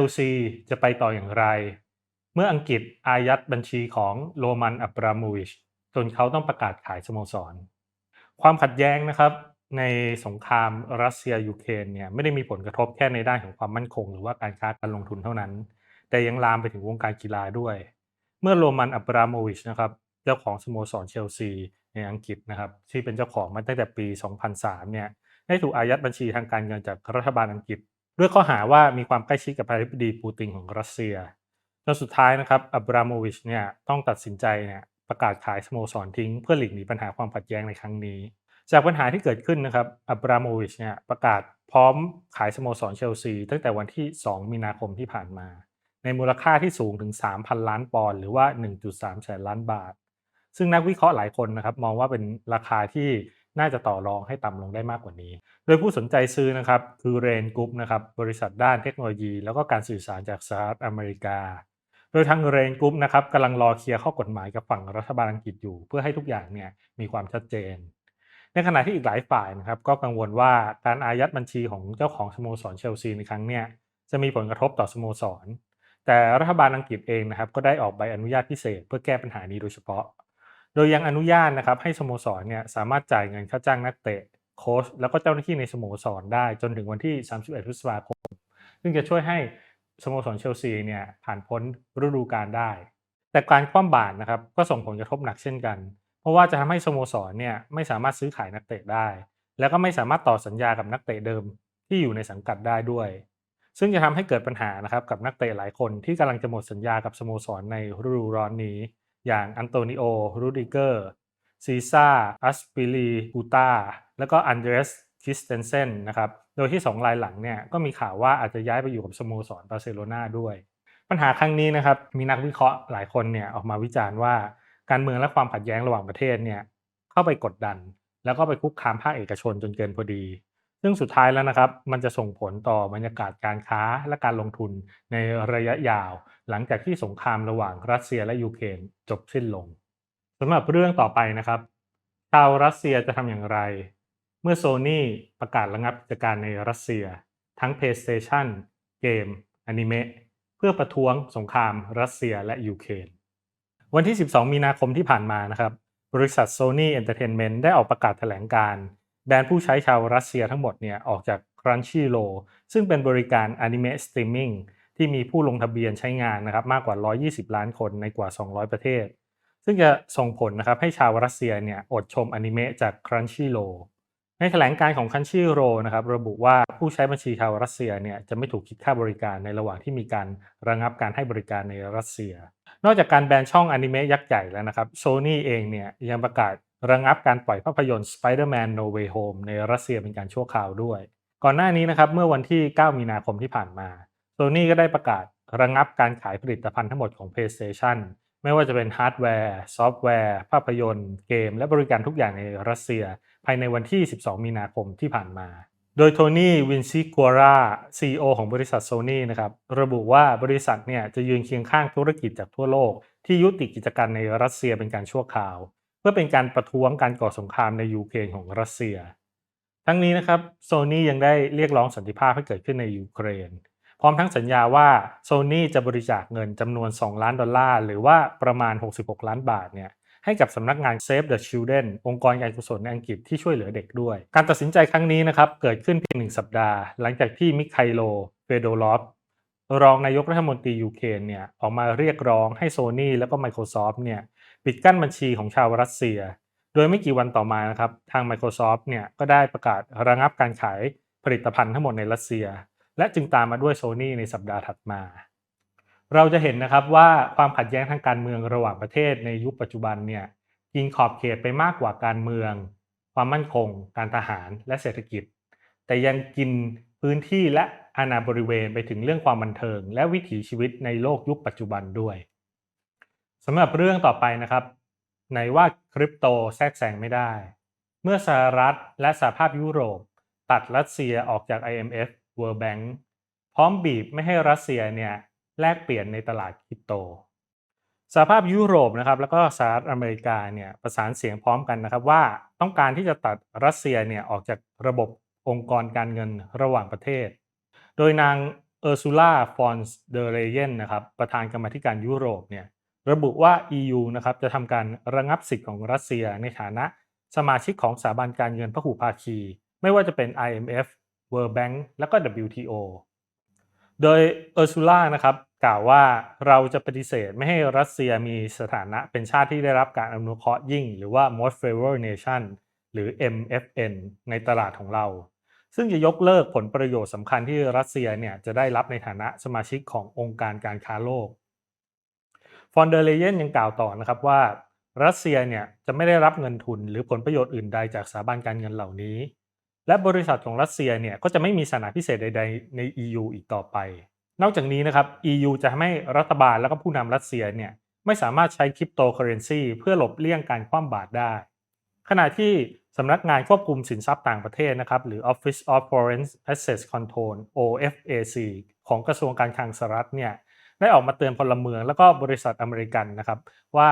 ลซีจะไปต่ออย่างไร เมื่ออังกฤษอายัดบัญชีของโรมันอับราโมวิชจนเขาต้องประกาศขายสโมสร ความขัดแย้งนะครับในสงครามรัสเซียยูเครนเนี่ยไม่ได้มีผลกระทบแค่ในด้านของความมั่นคง หรือว่าการค้าการลงทุนเท่านั้น แต่ยังลามไปถึงวงการกีฬาด้วย เมื่อโรมันอับราโมวิชนะครับเจ้าของสโมสรเชลซีในอังกฤษนะครับที่เป็นเจ้าของมาตั้งแต่ปี 2003เนี่ยได้ถูกอายัดบัญชีทางการเงินจากรัฐบาลอังกฤษ ด้วยข้อหาว่ามีความใกล้ชิดกับประธานาธิบดีปูตินของรัสเซียจนสุดท้ายนะครับอับราโมวิชเนี่ยต้องตัดสินใจเนี่ยประกาศขายสโมสรทิ้ง เพื่อหลีกหนีปัญหาความขัดแย้งในครั้งนี้ จากปัญหาที่เกิดขึ้นนะครับอับราโมวิชเนี่ยประกาศพร้อมขายสโมสรเชลซีตั้งแต่วันที่ 2 มีนาคมที่ผ่านมา ในมูลค่าที่สูงถึง 3,000 ล้านปอนด์หรือว่า 1.3 แสนล้านบาท ซึ่งนักวิเคราะห์หลายคนนะครับมองว่าเป็นราคาที่ น่าจะต่อรองให้ต่ำลงได้มากกว่านี้ โดยผู้สนใจซื้อนะครับคือเรนกรุ๊ปนะครับบริษัทด้านเทคโนโลยี แล้วก็การสื่อสารจากสหรัฐอเมริกา โดยทางเรนกรุ๊ปนะครับกำลังรอเคลียร์ข้อกฎหมายกับฝั่งรัฐบาลอังกฤษอยู่ เพื่อให้ทุกอย่างเนี่ยมีความชัดเจน ในขณะที่อีกหลายฝ่ายนะครับก็กังวลว่าการอายัดบัญชีของเจ้าของสโมสรเชลซีในครั้งเนี้ยจะมีผลกระทบต่อสโมสร แต่รัฐบาลอังกฤษเองนะครับก็ได้ออกใบอนุญาตพิเศษ เพื่อแก้ปัญหานี้โดยเฉพาะ โดยยังอนุญาตนะครับให้สโมสรเนี่ยสามารถจ่ายเงินค่าจ้างนักเตะโค้ชแล้วก็เจ้าหน้าที่ในสโมสรได้จนถึงวันที่ 31 พฤษภาคม ซึ่งจะช่วยให้สโมสรเชลซีเนี่ยผ่านพ้นฤดูกาลได้ แต่การคว่ำบาตรนะครับก็ส่งผลกระทบหนักเช่นกัน เพราะว่าจะทำให้สโมสรเนี่ยไม่สามารถซื้อขายนักเตะได้ แล้วก็ไม่สามารถต่อสัญญากับนักเตะเดิมที่อยู่ในสังกัดได้ด้วย ซึ่งจะทำให้เกิดปัญหานะครับกับนักเตะหลายคนที่กำลังจะหมดสัญญากับสโมสรในฤดูร้อนนี้ อย่างอันโตนิโอ รูดิเกอร์ ซีซ่า อัสปิลีกูตาแล้วก็อันเดรสคิสเตนเซนนะครับ โดยที่ 2 รายหลังเนี่ยก็มีข่าวว่าอาจจะย้ายไปอยู่กับสโมสรบาร์เซโลนาด้วย ปัญหาครั้งนี้นะครับ มีนักวิเคราะห์หลายคนเนี่ยออกมาวิจารณ์ว่าการเมืองและความขัดแย้งระหว่างประเทศเนี่ยเข้าไปกดดัน แล้วก็ไปคุกคามภาคเอกชนจนเกินพอดี ซึ่งสุดท้ายแล้วนะครับ มันจะส่งผลต่อบรรยากาศการค้าและการลงทุนในระยะยาว หลังจากที่สงครามระหว่างรัสเซียและยูเครนจบสิ้นลงสำหรับเรื่องต่อไปนะครับชาวรัสเซียจะทำอย่างไร เมื่อโซนี่ประกาศระงับกิจการในรัสเซีย ทั้ง PlayStation เกมอนิเมะเพื่อประท้วงสงครามรัสเซียและยูเครนวันที่ 12 มีนาคมที่ผ่านมานะครับ บริษัท Sony Entertainment ได้ออกประกาศแถลงการ แบนผู้ใช้ชาวรัสเซียทั้งหมดเนี่ยออกจาก Crunchyroll ซึ่งเป็นบริการอนิเมะสตรีมมิ่งที่มีผู้ลงทะเบียนใช้งานนะครับมากกว่า 120 ล้านคนในกว่า 200 ประเทศ ซึ่งจะส่งผลนะครับให้ชาวรัสเซียเนี่ยอดชมอนิเมะจาก Crunchyroll ในแถลงการของ Crunchyroll นะครับระบุว่าผู้ใช้บัญชีชาวรัสเซียเนี่ยจะไม่ถูกคิดค่าบริการในระหว่างที่มีการระงับการให้บริการในรัสเซีย นอกจากการแบนช่องอนิเมะยักษ์ใหญ่แล้วนะครับโซนี่เองเนี่ยยังประกาศ ระงับการปล่อยภาพยนตร์ Spider-Man No Way Home ในรัสเซียเป็นการชั่วคราวด้วย ก่อนหน้านี้นะครับเมื่อวันที่ 9 มีนาคมที่ผ่านมาโซนี่ก็ได้ประกาศระงับการขายผลิตภัณฑ์ทั้งหมดของ PlayStation ไม่ว่าจะเป็นฮาร์ดแวร์ ซอฟต์แวร์ ภาพยนตร์ เกม และบริการทุกอย่างในรัสเซีย ภายในวันที่ 12 มีนาคมที่ผ่านมา โดยโทนี่วินซิกัวรา CEO ของบริษัทโซนี่นะครับระบุว่าบริษัทเนี่ยจะยืนเคียงข้างธุรกิจจากทั่วโลก ที่ยุติกิจการในรัสเซียเป็นการชั่วคราว เพื่อเป็นการประท้วงการก่อสงครามในยูเครนของรัสเซีย ทั้งนี้นะครับโซนี่ยังได้เรียกร้องสันติภาพให้เกิดขึ้นในยูเครน พร้อมทั้งสัญญาว่าโซนี่จะบริจาคเงินจำนวน 2 ล้านดอลลาร์ หรือว่าประมาณ 66 ล้านบาทเนี่ยให้กับสำนักงาน Save the Children องค์กรการกุศลในอังกฤษที่ช่วยเหลือเด็กด้วย การตัดสินใจครั้งนี้นะครับเกิดขึ้นเพียงหนึ่งสัปดาห์ หลังจากที่มิคไคโลเฟโดรอฟรองนายกรัฐมนตรียูเครนเนี่ยออกมาเรียกร้องให้โซนี่แล้วก็ Microsoft เนี่ย ปิดกั้นบัญชีของชาวรัสเซีย โดยไม่กี่วันต่อมานะครับทาง Microsoft เนี่ยก็ได้ประกาศระงับการขายผลิตภัณฑ์ทั้งหมดในรัสเซีย และจึงตามมาด้วยโซนี่ในสัปดาห์ถัดมา เราจะเห็นนะครับว่าความขัดแย้งทางการเมืองระหว่างประเทศในยุคปัจจุบันเนี่ยกินขอบเขตไปมากกว่าการเมือง ความมั่นคง การทหารและเศรษฐกิจ แต่ยังกินพื้นที่และอาณาบริเวณไปถึงเรื่องความบันเทิง และวิถีชีวิตในโลกยุคปัจจุบันด้วย สำหรับเรื่องต่อไปนะครับในว่าคริปโตแทรกแซงไม่ได้ เมื่อสหรัฐและสหภาพยุโรป ตัดรัสเซียออกจาก IMF World Bank พร้อมบีบไม่ให้รัสเซียเนี่ยแลกเปลี่ยนในตลาดคริปโตสหภาพยุโรปนะครับแล้วก็สหรัฐอเมริกาเนี่ยประสานเสียงพร้อมกันนะครับว่าต้องการที่จะตัดรัสเซียเนี่ยออกจากระบบองค์กรการเงินระหว่างประเทศ โดยนางเออร์ซูล่าฟอนส์เดเรเยนนะครับประธานกรรมธิการยุโรปเนี่ย ระบุว่า EU นะครับจะทำการระงับสิทธิ์ของรัสเซียในฐานะสมาชิกของสถาบันการเงินพหุภาคี ไม่ว่าจะเป็น IMF World Bank และก็ WTO โดยเออร์ซูล่านะครับกล่าวว่าเราจะปฏิเสธไม่ให้รัสเซียมีสถานะเป็นชาติที่ได้รับการอนุเคราะห์ยิ่ง หรือว่า most favored nation หรือ MFN ในตลาดของเรา ซึ่งจะยกเลิกผลประโยชน์สำคัญที่รัสเซียเนี่ยจะได้รับในฐานะสมาชิกขององค์การการค้าโลก ฟอนเดอร์เลเยนยังกล่าวต่อนะครับว่า รัสเซียเนี่ยจะไม่ได้รับเงินทุนหรือผลประโยชน์อื่นใดจากสถาบันการเงินเหล่านี้ และบริษัทของรัสเซียเนี่ยก็จะไม่มีสถานะพิเศษใด ๆ ใน EU อีกต่อไป นอกจากนี้นะครับ EU จะทำให้รัฐบาลและก็ผู้นำรัสเซียเนี่ยไม่สามารถใช้คริปโตเคอเรนซีเพื่อหลบเลี่ยงการคว่ำบาตรได้ ขณะที่สำนักงานควบคุมสินทรัพย์ต่างประเทศนะครับ หรือ Office of Foreign Assets Control OFAC ของกระทรวงการคลังสหรัฐเนี่ย ได้ออกมาเตือนพลเมือง แล้วก็บริษัทอเมริกันนะครับ ว่า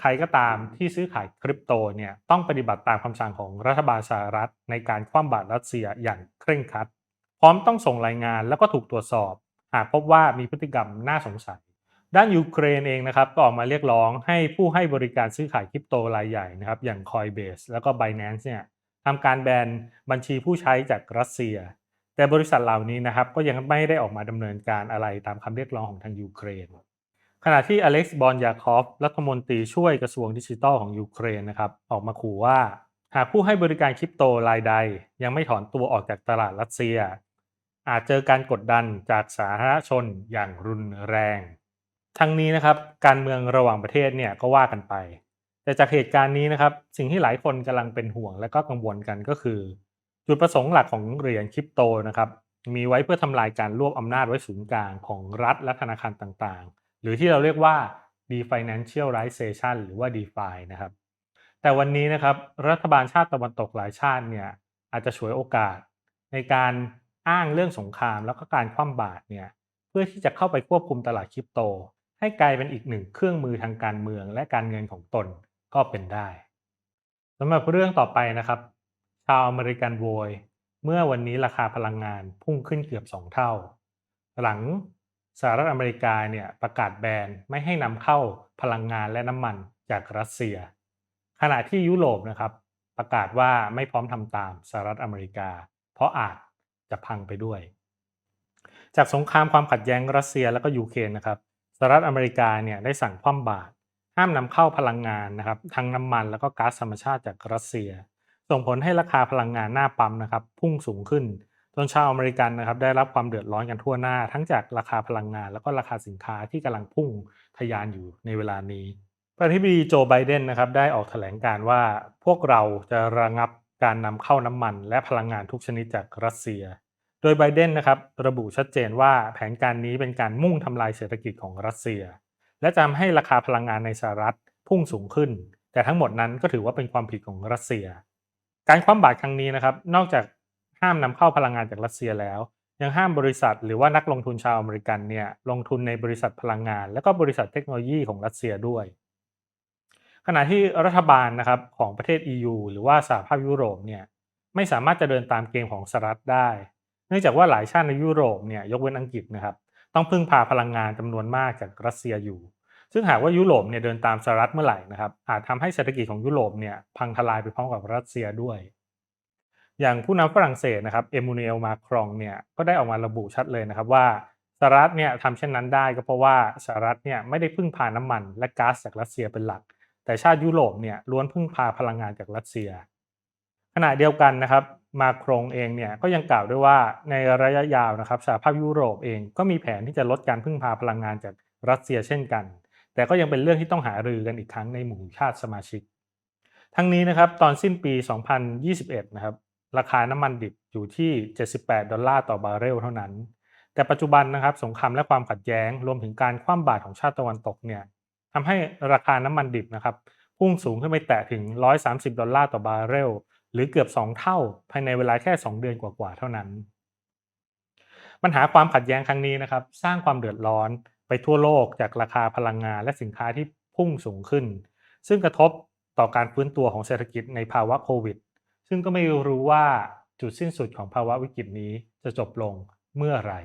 ใครก็ตามที่ซื้อขายคริปโตเนี่ยต้องปฏิบัติตามคำสั่งของรัฐบาลสหรัฐ ในการคว่ำบาตรรัสเซียอย่างเคร่งครัด พร้อมต้องส่งรายงานแล้วก็ถูกตรวจสอบ หากพบว่ามีพฤติกรรมน่าสงสัย ด้านยูเครนเองนะครับก็ออกมาเรียกร้องให้ผู้ให้บริการซื้อขายคริปโตรายใหญ่นะครับอย่าง Coinbase แล้วก็ Binance เนี่ยทำการแบนบัญชีผู้ใช้จากรัสเซีย แต่บริษัทเหล่านี้นะครับก็ยังไม่ได้ออกมาดำเนินการอะไรตามคำเรียกร้องของทางยูเครน ขณะที่อเล็กซ์บอนยาคอฟรัฐมนตรีช่วยกระทรวงดิจิทัลของยูเครนนะครับออกมาขู่ว่า หากผู้ให้บริการคริปโตรายใด ยังไม่ถอนตัวออกจากตลาดรัสเซีย อาจเจอการกดดันจากสาธารณชนอย่างรุนแรง ทั้งนี้นะครับการเมืองระหว่างประเทศเนี่ยก็ว่ากันไป แต่จากเหตุการณ์นี้นะครับสิ่งที่หลายคนกำลังเป็นห่วงและก็กังวลกันก็คือ จุดประสงค์หลักของเหรียญคริปโตนะครับมีไว้เพื่อทำลายการรวบอำนาจไว้ศูนย์กลางของรัฐและธนาคารต่างๆ หรือที่เราเรียกว่า definancialization หรือว่า DeFi นะครับ แต่วันนี้นะครับรัฐบาลชาติตะวันตกหลายชาติเนี่ยอาจจะฉวยโอกาส ในการอ้างเรื่องสงครามแล้วก็การคว่ำบาตรเนี่ยเพื่อที่จะเข้าไปควบคุมตลาดคริปโต ให้กลายเป็นอีกหนึ่งเครื่องมือทางการเมืองและการเงินของตนก็เป็นได้สำหรับเรื่องต่อไปนะครับ ชาวอเมริกันโวย เมื่อวันนี้ราคาพลังงานพุ่งขึ้นเกือบ 2 เท่า หลังสหรัฐอเมริกาเนี่ยประกาศแบนไม่ให้นำเข้าพลังงานและน้ำมันจากรัสเซีย ขณะที่ยุโรปนะครับ ประกาศว่าไม่พร้อมทำตามสหรัฐอเมริกา เพราะอาจจะพังไปด้วย จากสงครามความขัดแย้งรัสเซียและก็ยูเครนนะครับสหรัฐอเมริกาเนี่ยได้สั่งคว่ำบาตรห้ามนำเข้าพลังงานนะครับทั้งน้ำมันแล้วก็ก๊าซธรรมชาติจากรัสเซีย ส่งผลให้ราคาพลังงานหน้าปั๊มนะครับพุ่งสูงขึ้นจนชาวอเมริกันนะครับได้รับความเดือดร้อนกันทั่วหน้า ทั้งจากราคาพลังงาน แล้วก็ราคาสินค้าที่กำลังพุ่งทะยานอยู่ในเวลานี้ประธานาธิบดีโจไบเดนนะครับได้ออกแถลงการว่าพวกเราจะระงับการนำเข้าน้ำมัน และพลังงานทุกชนิดจากรัสเซีย โดยไบเดนนะครับระบุชัดเจนว่าแผนการนี้เป็นการมุ่งทำลายเศรษฐกิจของรัสเซีย และจะทำให้ราคาพลังงานในสหรัฐพุ่งสูงขึ้น แต่ทั้งหมดนั้นก็ถือว่าเป็นความผิดของรัสเซีย การคว่ำบาตรครั้งนี้นะครับ นอกจากห้ามนำเข้าพลังงานจากรัสเซียแล้ว ยังห้ามบริษัทหรือว่านักลงทุนชาวอเมริกันเนี่ยลงทุนในบริษัทพลังงาน และก็บริษัทเทคโนโลยีของรัสเซียด้วย ขณะที่รัฐบาลนะครับของประเทศ EU หรือว่าสหภาพยุโรปเนี่ยไม่สามารถจะเดินตามเกมของสหรัฐได้ เนื่องจากว่าหลายชาติในยุโรปเนี่ยยกเว้นอังกฤษนะครับต้องพึ่งพาพลังงานจำนวนมากจากรัสเซียอยู่ ซึ่งหากว่ายุโรปเนี่ยเดินตามสหรัฐเมื่อไหร่นะครับอาจทำให้เศรษฐกิจของยุโรปเนี่ยพังทลายไปพร้อมกับรัสเซียด้วย อย่างผู้นำฝรั่งเศสนะครับเอมูเนลมาครองเนี่ยก็ได้ออกมาระบุชัดเลยนะครับว่าสหรัฐเนี่ยทำเช่นนั้นได้ก็เพราะว่าสหรัฐเนี่ยไม่ได้พึ่งพาน้ำมันและก๊าซจากรัสเซียเป็นหลัก แต่ชาติยุโรปเนี่ยล้วนพึ่งพาพลังงานจากรัสเซีย ขณะเดียวกันนะครับมาครงเองเนี่ยก็ยังกล่าวด้วยว่าในระยะยาวนะครับสหภาพยุโรปเองก็มีแผนที่จะลดการพึ่งพาพลังงานจากรัสเซียเช่นกัน แต่ก็ยังเป็นเรื่องที่ต้องหารือกันอีกครั้งในหมู่ชาติสมาชิก ทั้งนี้นะครับตอนสิ้นปี 2021 นะครับราคาน้ำมันดิบอยู่ที่ 78 ดอลลาร์ต่อบาร์เรลเท่านั้น แต่ปัจจุบันนะครับสงครามและความขัดแย้ง รวมถึงการคว่ำบาตรของชาติตะวันตกเนี่ยทำให้ราคาน้ำมันดิบนะครับพุ่งสูงขึ้นไปแตะถึง 130 ดอลลาร์ต่อบาร์เรล หรือเกือบ 2 เท่า ภายในเวลาแค่ 2 เดือนกว่าๆเท่านั้น ปัญหาความขัดแย้งครั้งนี้นะครับ สร้างความเดือดร้อน ไปทั่วโลกจากราคาพลังงานและสินค้าที่พุ่งสูงขึ้น ซึ่งกระทบต่อการฟื้นตัวของเศรษฐกิจในภาวะโควิด ซึ่งก็ไม่รู้ว่าจุดสิ้นสุดของภาวะวิกฤตนี้จะจบลงเมื่อไหร่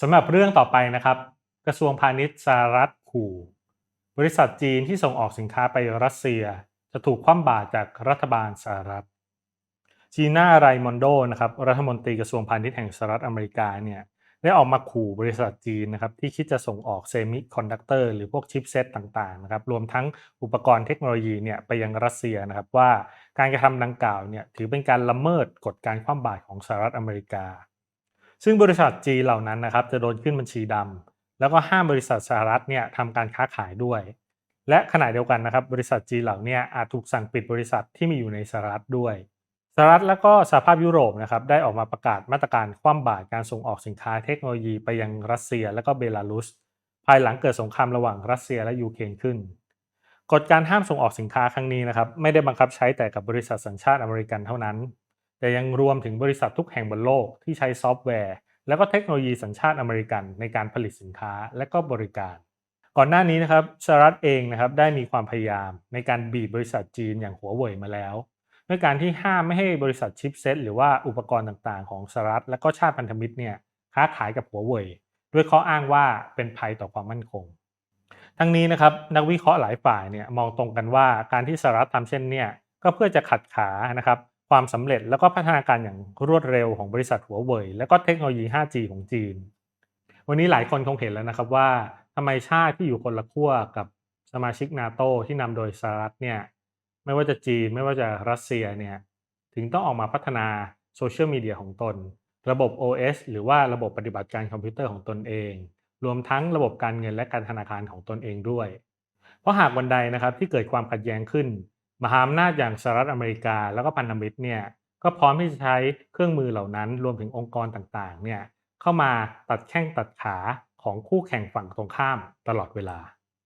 สำหรับเรื่องต่อไปนะครับ กระทรวงพาณิชย์สหรัฐขู่บริษัทจีนที่ส่งออกสินค้าไปรัสเซีย จะถูกคว่ำบาตรจากรัฐบาลสหรัฐจีน่าไรมอนโดนะครับรัฐมนตรีกระทรวงพาณิชย์แห่งสหรัฐอเมริกาเนี่ย ได้ออกมาขู่บริษัทจีนนะครับที่คิดจะส่งออกเซมิคอนดักเตอร์หรือพวกชิปเซตต่างๆนะครับรวมทั้งอุปกรณ์เทคโนโลยีเนี่ยไปยังรัสเซียนะครับว่าการกระทำดังกล่าวเนี่ยถือเป็นการละเมิดกฎการคว่ำบาตรของสหรัฐอเมริกา ซึ่งบริษัทจีเหล่านั้นนะครับจะโดนขึ้นบัญชีดำแล้วก็ห้ามบริษัทสหรัฐเนี่ยทำการค้าขายด้วย และขณะเดียวกันนะครับบริษัทจีเหล่านี้อาจถูกสั่งปิดบริษัทที่มีอยู่ในสหรัฐด้วย สหรัฐและก็สหภาพยุโรปนะครับได้ออกมาประกาศมาตรการคว่ำบาตรการส่งออกสินค้าเทคโนโลยีไปยังรัสเซียและก็เบลารุส ภายหลังเกิดสงครามระหว่างรัสเซียและยูเครนขึ้นกฎการห้ามส่งออกสินค้าครั้งนี้นะครับไม่ได้บังคับใช้แต่กับบริษัทสัญชาติอเมริกันเท่านั้น แต่ยังรวมถึงบริษัททุกแห่งบนโลกที่ใช้ซอฟต์แวร์ และก็เทคโนโลยีสัญชาติอเมริกันในการผลิตสินค้าและก็บริการ ก่อนหน้านี้นะครับสหรัฐเองนะครับได้มีความพยายามในการบีบบริษัทจีนอย่างหัวเว่ยมาแล้ว ด้วยการที่ห้ามไม่ให้บริษัทชิปเซตหรือว่าอุปกรณ์ต่างๆ ของสหรัฐและก็ชาติพันธมิตรเนี่ยค้าขายกับหัวเว่ยด้วยข้ออ้างว่าเป็นภัยต่อความมั่นคง ทั้งนี้นะครับนักวิเคราะห์หลายฝ่ายเนี่ยมองตรงกันว่าการที่สหรัฐทำเช่นเนี่ยก็เพื่อจะขัดขานะครับความสำเร็จแล้วก็พัฒนาการอย่างรวดเร็วของบริษัทหัวเว่ยและก็เทคโนโลยี 5G ของจีน วันนี้หลายคนคงเห็นแล้วนะครับว่าทำไมชาติที่อยู่คนละขั้วกับสมาชิกนาโตที่นำโดยสหรัฐเนี่ย ไม่ว่าจะจีนไม่ว่าจะรัสเซียเนี่ยถึงต้องออกมาพัฒนาโซเชียลมีเดียของตน ระบบ OS หรือว่าระบบปฏิบัติการคอมพิวเตอร์ของตนเอง รวมทั้งระบบการเงินและการธนาคารของตนเองด้วย เพราะหากวันใดนะครับที่เกิดความขัดแย้งขึ้น มหาอำนาจอย่างสหรัฐอเมริกาแล้วก็พันธมิตรเนี่ยก็พร้อมที่จะใช้เครื่องมือเหล่านั้น รวมถึงองค์กรต่างๆเนี่ยเข้ามาตัดแข้งตัดขาของคู่แข่งฝั่งตรงข้ามตลอดเวลา